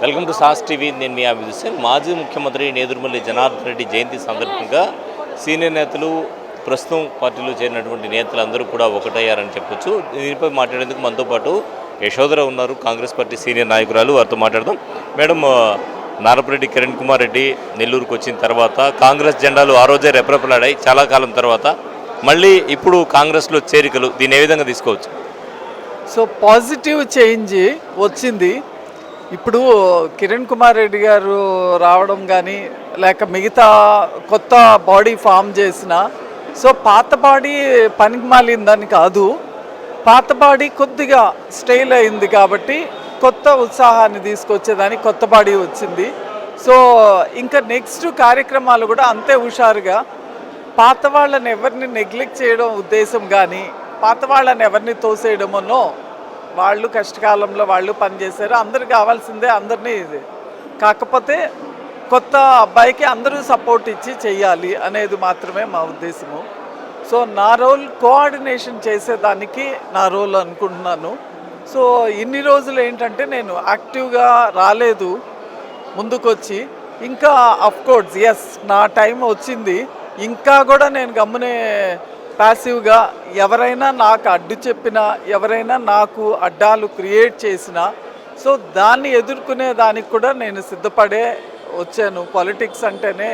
Welcome to sauce TV. నేను మీ అభిజిత్ మాజీ ముఖ్యమంత్రి నేదురుమల్లి జనార్దన్ రెడ్డి జయంతి సందర్భంగా సీనియర్ నేతలు ప్రస్తుతం పార్టీలో చేరినటువంటి నేతలు అందరూ కూడా ఒకటయ్యారని చెప్పొచ్చు. దీనిపై మాట్లాడేందుకు మనతో పాటు యశోధర ఉన్నారు. కాంగ్రెస్ పార్టీ సీనియర్ నాయకురాలు. వారితో మాట్లాడదాం. మేడం నారపరెడ్డి కిరణ్ కుమార్ రెడ్డి నెల్లూరుకు వచ్చిన తర్వాత కాంగ్రెస్ జెండాలు ఆ రోజే రెపరెపలాడాయి చాలా కాలం తర్వాత. మళ్ళీ ఇప్పుడు కాంగ్రెస్లో చేరికలు దీన్ని ఏ విధంగా తీసుకోవచ్చు? సో పాజిటివ్ చేంజ్ వచ్చింది. ఇప్పుడు కిరణ్ కుమార్ రెడ్డి గారు రావడం కానీ లేక మిగతా కొత్త బాడీ ఫామ్ చేసిన సో పాత బాడీ పనికి మాలిందని కాదు పాత బాడీ కొద్దిగా స్టైల్ అయింది కాబట్టి కొత్త ఉత్సాహాన్ని తీసుకొచ్చేదానికి కొత్త బాడీ వచ్చింది. సో ఇంకా నెక్స్ట్ కార్యక్రమాలు కూడా అంతే హుషారుగా పాత వాళ్ళని ఎవరిని నెగ్లెక్ట్ చేయడం ఉద్దేశం కానీ పాత వాళ్ళని ఎవరిని తోసేయడమనో వాళ్ళు కష్టకాలంలో వాళ్ళు పనిచేశారు. అందరికి కావాల్సిందే అందరినీ ఇది. కాకపోతే కొత్త అబ్బాయికి అందరూ సపోర్ట్ ఇచ్చి చేయాలి అనేది మాత్రమే మా ఉద్దేశము. సో నా రోల్ కోఆర్డినేషన్ చేసేదానికి నా రోల్ అనుకుంటున్నాను. సో ఇన్ని రోజులు ఏంటంటే నేను యాక్టివ్గా రాలేదు ముందుకొచ్చి. ఇంకా అఫ్కోర్స్ ఎస్ నా టైం వచ్చింది. ఇంకా కూడా నేను గమ్మునే ప్యాసివ్గా ఎవరైనా నాకు అడ్డు చెప్పినా ఎవరైనా నాకు అడ్డాలు క్రియేట్ చేసినా సో దాన్ని ఎదుర్కొనే దానికి కూడా నేను సిద్ధపడే వచ్చాను. పాలిటిక్స్ అంటేనే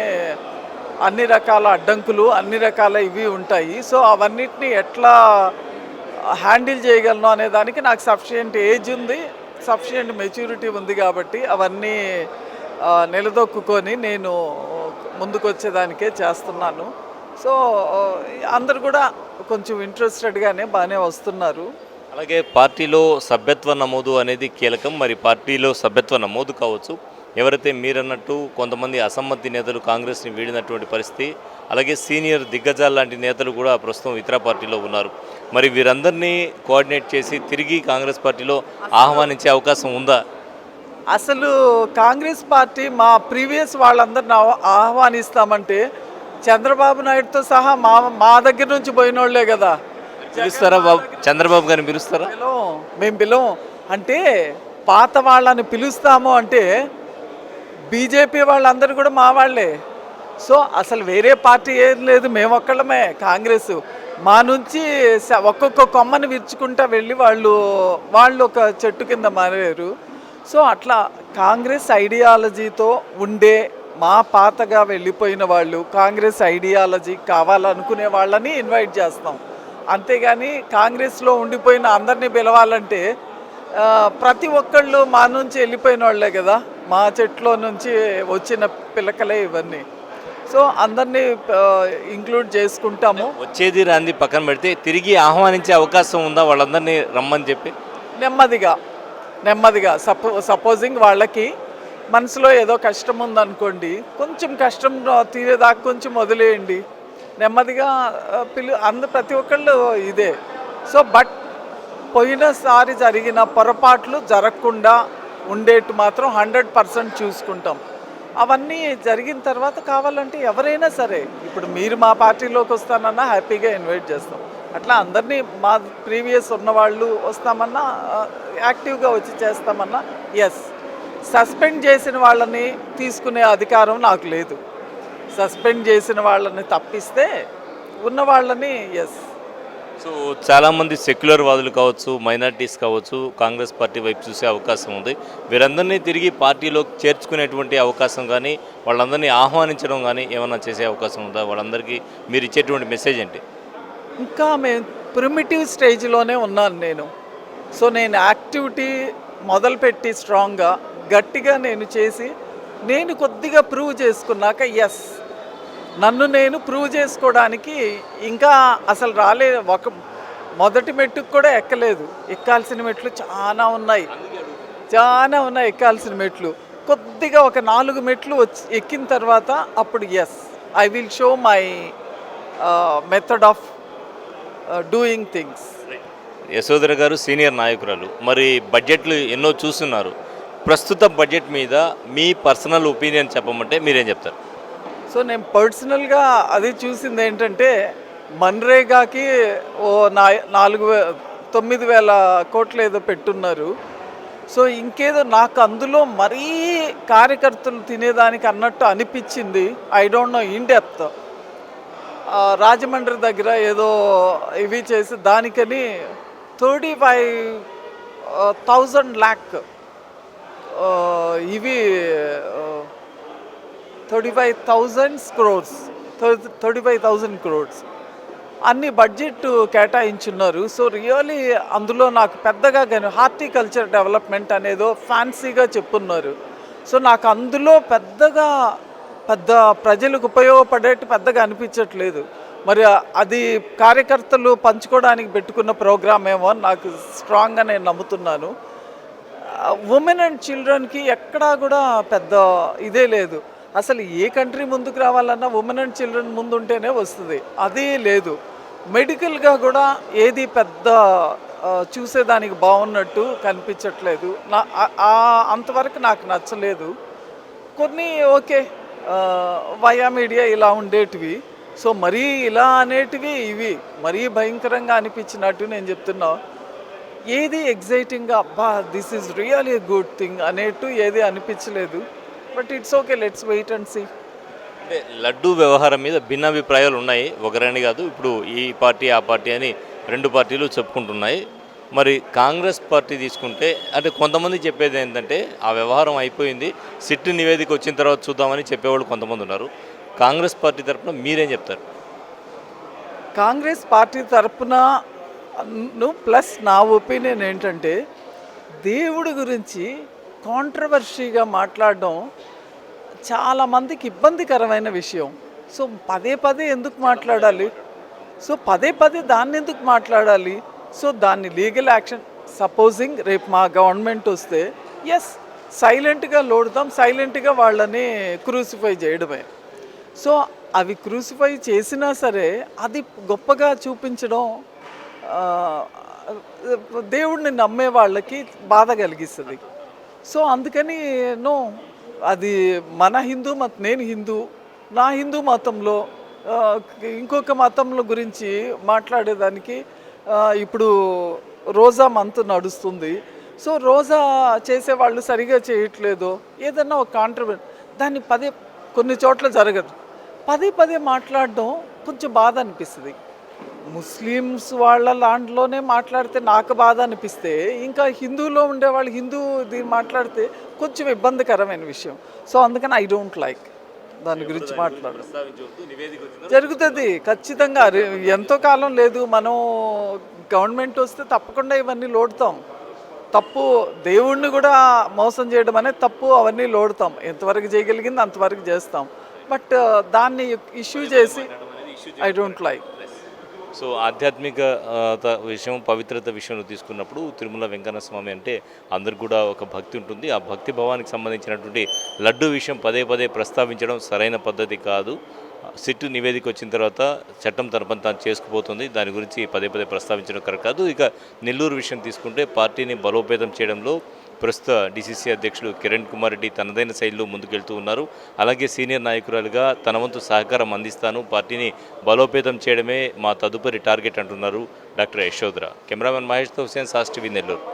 అన్ని రకాల అడ్డంకులు అన్ని రకాల ఇవి ఉంటాయి. సో అవన్నిటిని ఎట్లా హ్యాండిల్ చేయగలను అనే దానికి నాకు సఫిషియంట్ ఏజ్ ఉంది సఫిషియంట్ మెచ్యూరిటీ ఉంది కాబట్టి అవన్నీ నిలదొక్కుని నిలదొక్కుకొని నేను ముందుకు వచ్చేదానికే చేస్తున్నాను. సో అందరు కూడా కొంచెం ఇంట్రెస్టెడ్గానే బాగానే వస్తున్నారు. అలాగే పార్టీలో సభ్యత్వ నమోదు అనేది కీలకం. మరి పార్టీలో సభ్యత్వ నమోదు కావచ్చు. ఎవరైతే మీరన్నట్టు కొంతమంది అసమ్మతి నేతలు కాంగ్రెస్ని వీడినటువంటి పరిస్థితి అలాగే సీనియర్ దిగ్గజాలు లాంటి నేతలు కూడా ప్రస్తుతం ఇతర పార్టీలో ఉన్నారు. మరి వీరందరినీ కోఆర్డినేట్ చేసి తిరిగి కాంగ్రెస్ పార్టీలో ఆహ్వానించే అవకాశం ఉందా? అసలు కాంగ్రెస్ పార్టీ మా ప్రీవియస్ వాళ్ళందరిని ఆహ్- ఆహ్వానిస్తామంటే చంద్రబాబు నాయుడుతో సహా మా మా దగ్గర నుంచి పోయిన వాళ్ళే కదా. పిలుస్తారా బాబు? చంద్రబాబు గారిని పిలుస్తారా? పిలవం మేము పిలవం అంటే పాత వాళ్ళని పిలుస్తాము అంటే బీజేపీ వాళ్ళందరూ కూడా మా వాళ్ళే. సో అసలు వేరే పార్టీ ఏం లేదు మేము ఒక్కళ్ళమే కాంగ్రెస్. మా నుంచి ఒక్కొక్క కొమ్మని విరుచుకుంటా వెళ్ళి వాళ్ళు వాళ్ళు ఒక చెట్టు కింద మారారు. సో అట్లా కాంగ్రెస్ ఐడియాలజీతో ఉండే మా పాతగా వెళ్ళిపోయిన వాళ్ళు కాంగ్రెస్ ఐడియాలజీ కావాలనుకునే వాళ్ళని ఇన్వైట్ చేస్తాం. అంతేగాని కాంగ్రెస్లో ఉండిపోయిన అందరినీ పిలవాలంటే ప్రతి ఒక్కళ్ళు మా నుంచి వెళ్ళిపోయిన వాళ్ళే కదా. మా చెట్లో నుంచి వచ్చిన పిల్లకలే ఇవన్నీ. సో అందరినీ ఇంక్లూడ్ చేసుకుంటాము. వచ్చేది రాంది పక్కన పెడితే తిరిగి ఆహ్వానించే అవకాశం ఉందా వాళ్ళందరినీ రమ్మని చెప్పి? నెమ్మదిగా నెమ్మదిగా. సపో సపోజింగ్ వాళ్ళకి మనసులో ఏదో కష్టం ఉందనుకోండి కొంచెం కష్టం తీరేదాకా కొంచెం వదిలేయండి. నెమ్మదిగా పిలు అందు ప్రతి ఒక్కళ్ళు ఇదే. సో బట్ పోయినసారి జరిగిన పొరపాట్లు జరగకుండా ఉండేట్టు మాత్రం హండ్రెడ్ పర్సెంట్ చూసుకుంటాం. అవన్నీ జరిగిన తర్వాత కావాలంటే ఎవరైనా సరే ఇప్పుడు మీరు మా పార్టీలోకి వస్తానన్నా హ్యాపీగా ఇన్వైట్ చేస్తాం. అట్లా అందరినీ మా ప్రీవియస్ ఉన్నవాళ్ళు వస్తామన్నా యాక్టివ్గా వచ్చి చేస్తామన్నా ఎస్ సస్పెండ్ చేసిన వాళ్ళని తీసుకునే అధికారం నాకు లేదు. సస్పెండ్ చేసిన వాళ్ళని తప్పిస్తే ఉన్న వాళ్ళని ఎస్ సో చాలామంది సెక్యులర్ వాదులు కావచ్చు మైనారిటీస్ కావచ్చు కాంగ్రెస్ పార్టీ వైపు చూసే అవకాశం ఉంది. వీరందరినీ తిరిగి పార్టీలో చేర్చుకునేటువంటి అవకాశం కానీ వాళ్ళందరినీ ఆహ్వానించడం కానీ ఏమైనా చేసే అవకాశం ఉందా? వాళ్ళందరికీ మీరు ఇచ్చేటువంటి మెసేజ్ ఏంటి? ఇంకా మేము ప్రిమిటివ్ స్టేజ్లోనే ఉన్నాను నేను. సో నేను యాక్టివిటీ మొదలుపెట్టి స్ట్రాంగ్గా గట్టిగా నేను చేసి నేను కొద్దిగా ప్రూవ్ చేసుకున్నాక ఎస్ నన్ను నేను ప్రూవ్ చేసుకోవడానికి ఇంకా అసలు రాలే ఒక మొదటి మెట్టుకు కూడా ఎక్కలేదు. ఎక్కాల్సిన మెట్లు చాలా ఉన్నాయి. చాలా ఉన్నాయి ఎక్కాల్సిన మెట్లు. కొద్దిగా ఒక నాలుగు మెట్లు వచ్చి ఎక్కిన తర్వాత అప్పుడు yes I will show my method of doing things Yashodhara గారు సీనియర్ నాయకురాలు. మరి బడ్జెట్లు ఎన్నో చూస్తున్నారు. ప్రస్తుత బడ్జెట్ మీద మీ పర్సనల్ ఒపీనియన్ చెప్పమంటే మీరేం చెప్తారు? సో నేను పర్సనల్గా అది చూసింది ఏంటంటే మన్రేగాకి ఓ నా నాలుగు వే తొమ్మిది వేల కోట్లు ఏదో పెట్టున్నారు. సో ఇంకేదో నాకు అందులో మరీ కార్యకర్తలు తినేదానికి అన్నట్టు అనిపించింది. I don't know in depth. Rajahmundry దగ్గర ఏదో ఇవి చేసి దానికని థర్టీ ఫైవ్ థౌజండ్ ల్యాక్ ఇవి thirty five thousands crores thirty five thousand crores అన్ని బడ్జెట్ కేటాయించున్నారు. సో రియలీ అందులో నాకు పెద్దగా కానీ హార్టికల్చర్ డెవలప్మెంట్ అనేదో ఫ్యాన్సీగా చెప్పున్నారు. సో నాకు అందులో పెద్దగా పెద్ద ప్రజలకు ఉపయోగపడేట్టు పెద్దగా అనిపించట్లేదు. మరి అది కార్యకర్తలు పంచుకోవడానికి పెట్టుకున్న ప్రోగ్రామ్ ఏమో నాకు స్ట్రాంగ్గా నేను నమ్ముతున్నాను. ఉమెన్ అండ్ చిల్డ్రన్కి ఎక్కడా కూడా పెద్ద ఇదే లేదు. అసలు ఏ కంట్రీ ముందుకు రావాలన్నా ఉమెన్ అండ్ చిల్డ్రన్ ముందు ఉంటేనే వస్తుంది. అదే లేదు. మెడికల్గా కూడా ఏది పెద్ద చూసేదానికి బాగున్నట్టు కనిపించట్లేదు. నా అంతవరకు నాకు నచ్చలేదు. కొన్ని ఓకే వయా మీడియా ఇలా ఉండేటివి. సో మరీ ఇలా అనేటివి ఇవి. మరీ భయంకరంగా అనిపించినట్టు నేను చెప్తున్నా. ఏది ఎగ్జైటింగ్గా అబ్బా this is really good thing అనేట్టు ఏది అనిపించలేదు. But it's okay let's wait and see అంటే లడ్డు వ్యవహారం మీద భిన్నాభిప్రాయాలు ఉన్నాయి. ఒకరని కాదు ఇప్పుడు ఈ పార్టీ ఆ పార్టీ అని రెండు పార్టీలు చెప్పుకుంటున్నాయి. మరి కాంగ్రెస్ పార్టీ తీసుకుంటే అంటే కొంతమంది చెప్పేది ఏంటంటే ఆ వ్యవహారం అయిపోయింది సిట్ నివేదిక వచ్చిన తర్వాత చూద్దామని చెప్పేవాళ్ళు కొంతమంది ఉన్నారు. కాంగ్రెస్ పార్టీ తరఫున మీరేం చెప్తారు? కాంగ్రెస్ పార్టీ తరపున ను ప్లస్ నా ఒపీనియన్ ఏంటంటే దేవుడి గురించి కాంట్రవర్షీగా మాట్లాడడం చాలామందికి ఇబ్బందికరమైన విషయం. సో పదే పదే ఎందుకు మాట్లాడాలి? సో పదే పదే దాన్ని ఎందుకు మాట్లాడాలి? సో దాన్ని లీగల్ యాక్షన్ సపోజింగ్ రేపు మా గవర్నమెంట్ వస్తే ఎస్ సైలెంట్గా లోడుదాం సైలెంట్గా వాళ్ళని క్రూసిఫై చేయడమే. సో అవి క్రూసిఫై చేసినా సరే అది గొప్పగా చూపించడం దేవుడిని నమ్మే వాళ్ళకి బాధ కలిగిస్తుంది. సో అందుకని నో అది మన హిందూ మత నేను హిందూ నా హిందూ మతంలో ఇంకొక మతంలో గురించి మాట్లాడేదానికి ఇప్పుడు రోజా మంత్ నడుస్తుంది. సో రోజా చేసేవాళ్ళు సరిగా చేయట్లేదు ఏదన్నా ఒక కాంట్రవర్ దాన్ని పదే కొన్ని చోట్ల జరగదు. పదే పదే మాట్లాడడం కొంచెం బాధ అనిపిస్తుంది. ముస్లిమ్స్ వాళ్ళ లాంటిలోనే మాట్లాడితే నాకు బాధ అనిపిస్తే ఇంకా హిందూలో ఉండేవాళ్ళు హిందూ దీన్ని మాట్లాడితే కొంచెం ఇబ్బందికరమైన విషయం. సో అందుకని ఐ డోంట్ లైక్ దాని గురించి మాట్లాడడం. జరుగుతుంది ఖచ్చితంగా. ఎంతో కాలం లేదు మనం గవర్నమెంట్ వస్తే తప్పకుండా ఇవన్నీ లోడుతాం. తప్పు దేవుణ్ణి కూడా మోసం చేయడం అనేది తప్పు అవన్నీ లోడుతాం. ఎంతవరకు చేయగలిగింది అంతవరకు చేస్తాం. బట్ దాన్ని ఇష్యూ చేసి ఐ డోంట్ లైక్ సో ఆధ్యాత్మిక త- విషయం పవిత్రత విషయంలో తీసుకున్నప్పుడు తిరుమల వెంకన్న స్వామి అంటే అందరికి కూడా ఒక భక్తి ఉంటుంది. ఆ భక్తి భావానికి సంబంధించినటువంటి లడ్డు విషయం పదే పదే ప్రస్తావించడం సరైన పద్ధతి కాదు. సిట్టు నివేదిక వచ్చిన తర్వాత చట్టం తన పని తాను చేసుకుపోతుంది. దాని గురించి పదే పదే ప్రస్తావించడం కరెక్ట్ కాదు. ఇక నెల్లూరు విషయం తీసుకుంటే పార్టీని బలోపేతం చేయడంలో ప్రస్తుత డిసిసి అధ్యక్షుడు కిరణ్ కుమార్ రెడ్డి తనదైన శైలిలో ముందుకెళ్తూ ఉన్నారు. అలాగే సీనియర్ నాయకురాలుగా తన వంతు సహకారం అందిస్తాను. పార్టీని బలోపేతం చేయడమే మా తదుపరి టార్గెట్ అంటున్నారు డాక్టర్ యశోధర. కెమెరామెన్ మహేష్తో హుసేన్ సాస్ టీవీ నెల్లూరు.